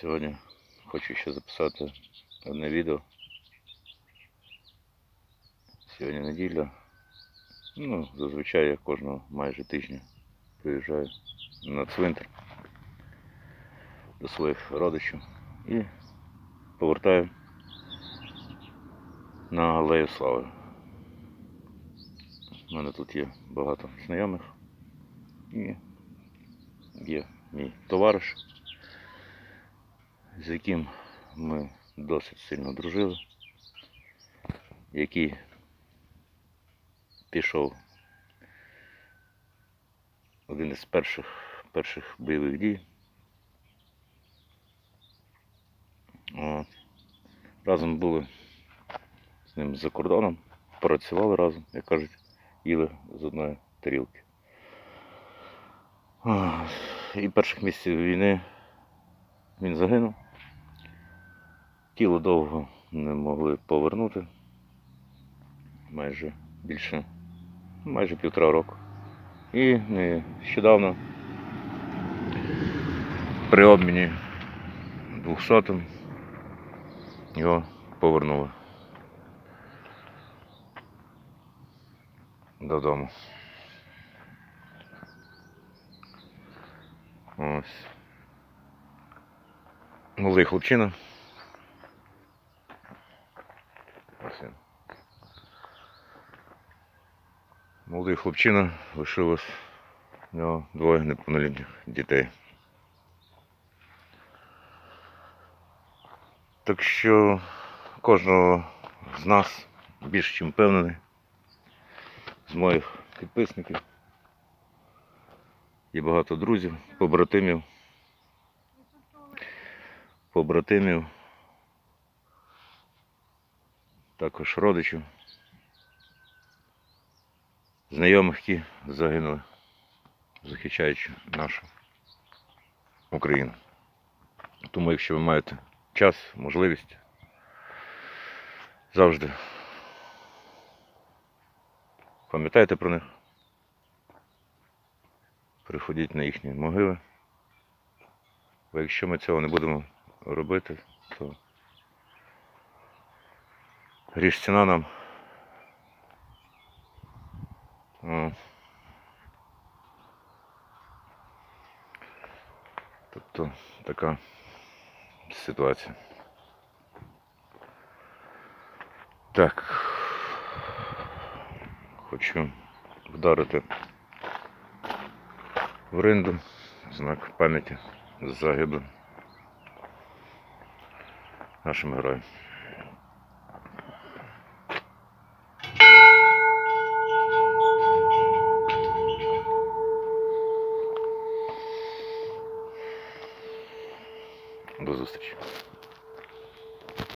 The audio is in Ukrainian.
Сьогодні хочу ще записати одне відео. Сьогодні неділя. Ну, зазвичай я кожного майже тижня приїжджаю на цвинтар до своїх родичів і повертаю на Алею Слави. У мене тут є багато знайомих і є мій товариш, з яким ми досить сильно дружили, який пішов один із перших, перших бойових дій. От. Разом були з ним за кордоном, працювали разом, як кажуть, їли з одної тарілки. І перших місяців війни він загинув. Тіло довго не могли повернути. Майже більше, майже півтора року. І нещодавно при обміні 200 його повернули додому. Ось. Молодий хлопчина. Ось він. Молодий хлопчина лишилось у нього двоє неповнолітніх дітей. Так що кожного з нас більш чим впевнений, з моїх підписників. Є багато друзів, побратимів, побратимів, також родичів, знайомих, які загинули, захищаючи нашу Україну. Тому, якщо ви маєте час, можливість, завжди пам'ятайте про них. Приходіть на їхні могили. Бо якщо ми цього не будемо робити, то ріж ціна нам. Тобто така ситуація. Так. Хочу вдарити в ринду, знак пам'яті з загиблим нашим героям. До зустрічі.